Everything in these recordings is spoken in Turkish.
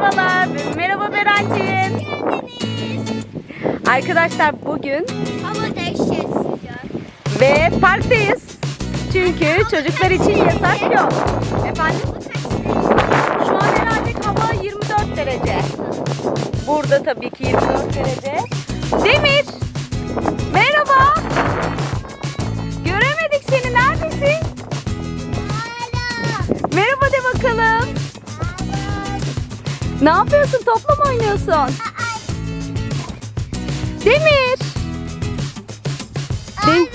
Merhabalar. Merhaba. Geldiniz. Arkadaşlar bugün Hava dehşet sıcak. ve parktayız. Çünkü çocuklar için yasak yok. Efendim? Şu an herhalde hava 24 derece. Burada tabii ki 24 derece. Demir. Ne yapıyorsun? Topla mı oynuyorsun? Demir. Dem-.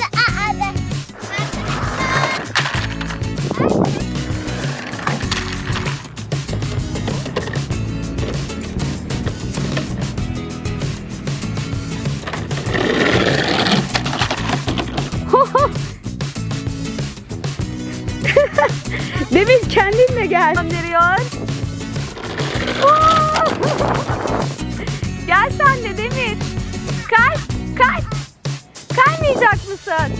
Demir kendinle gel. Gönderiyor. Sen de Demir. Kay, kay. Kaymayacak mısın?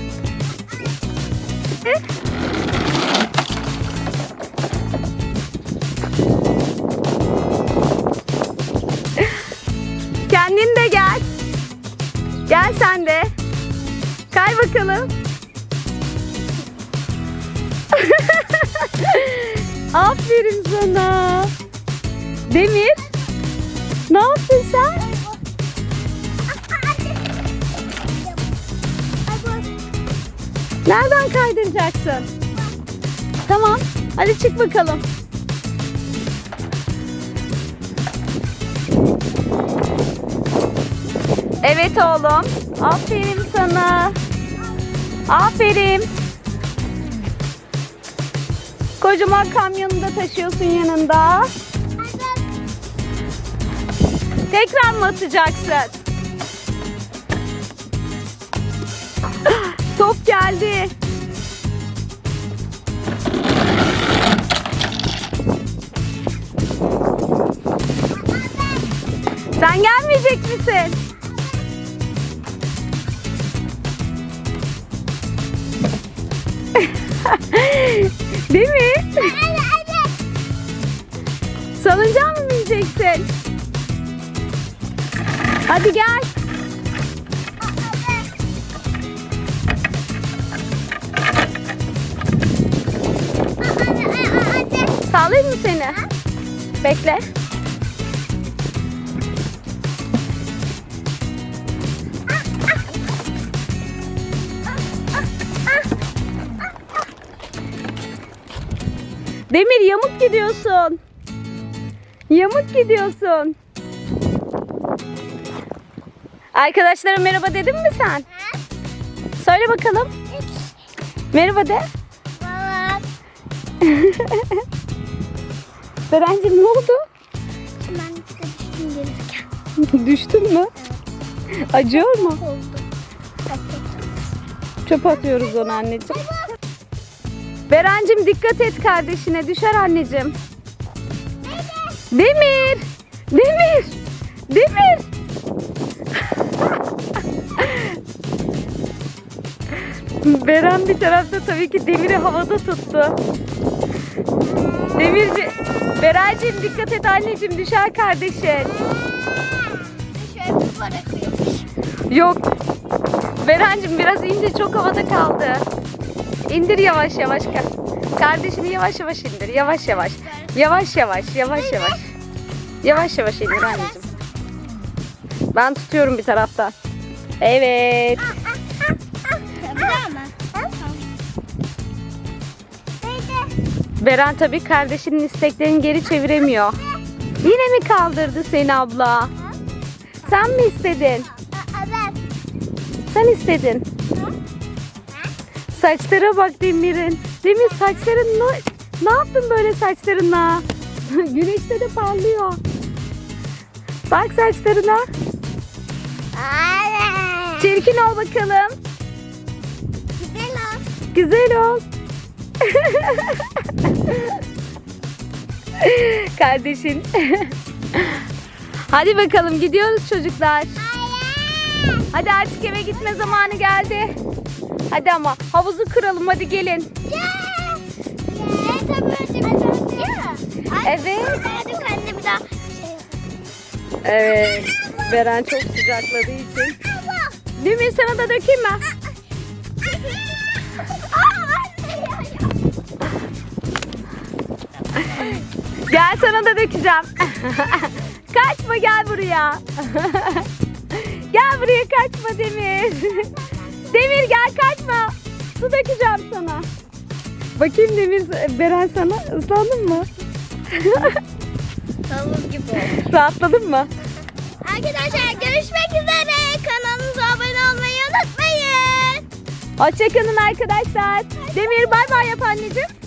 Kendin de gel. Gel sen de. Kay bakalım. Aferin sana. Demir. Ne yaptın sen? Nereden kaydıracaksın? Tamam. Hadi çık bakalım. Evet oğlum. Aferin sana. Aferin. Kocaman kamyonu da taşıyorsun yanında. Tekrar mı atacaksın? Top geldi. Sen gelmeyecek misin? Değil mi? Salıncağa mı bineceksin? Hadi gel. Sağlayayım mı seni? Bekle. Demir yamuk gidiyorsun. Yamuk gidiyorsun. Arkadaşlara merhaba dedin mi sen? Söyle bakalım. Merhaba de. Baba. Berencim ne oldu? Ben düştüm gelirken. Düştün mü? Acıyor mu? Oldu. Çöp atıyoruz onu anneciğim. Berencim dikkat et kardeşine düşer anneciğim. Demir! Demir! Demir! Beren bir tarafta tabii ki demiri havada tuttu. Demirci, Berencim dikkat et anneciğim düşer kardeşin. Şöyle bir bırakıyormuş. Yok. Berencim biraz ince çok havada kaldı. İndir yavaş yavaş. ka- Kardeşini yavaş yavaş indir. Yavaş yavaş. Yavaş yavaş. Yavaş yavaş. Yavaş yavaş indir anneciğim. Ben tutuyorum bir taraftan. Evet. Beren tabii kardeşinin isteklerini geri çeviremiyor. Yine mi kaldırdı seni abla? Sen mi istedin? Evet. Sen istedin. Saçlara bak Demir'in. Demir saçların ne, ne yaptın böyle saçlarına? Güneşte de parlıyor. Bak saçlarına. Çirkin ol bakalım. Güzel ol. Güzel ol. Kardeşin. Hadi bakalım gidiyoruz çocuklar. Hadi artık eve gitme zamanı geldi. Hadi ama havuzu kıralım hadi gelin. Evet Evet. Beren çok sıcakladığı için. Demir sana da dökeyim mi? Gel sana da dökeceğim. kaçma gel buraya. gel buraya kaçma Demir. Demir gel kaçma. Su dökeceğim sana. Bakayım Demir Beren sana ıslandın mı? Tavuk gibi oldu. Rahatladın mı? Arkadaşlar görüşmek üzere. Kanalımıza abone olmayı unutmayın. Hoşçakalın arkadaşlar. Demir bay bay yap anneciğim.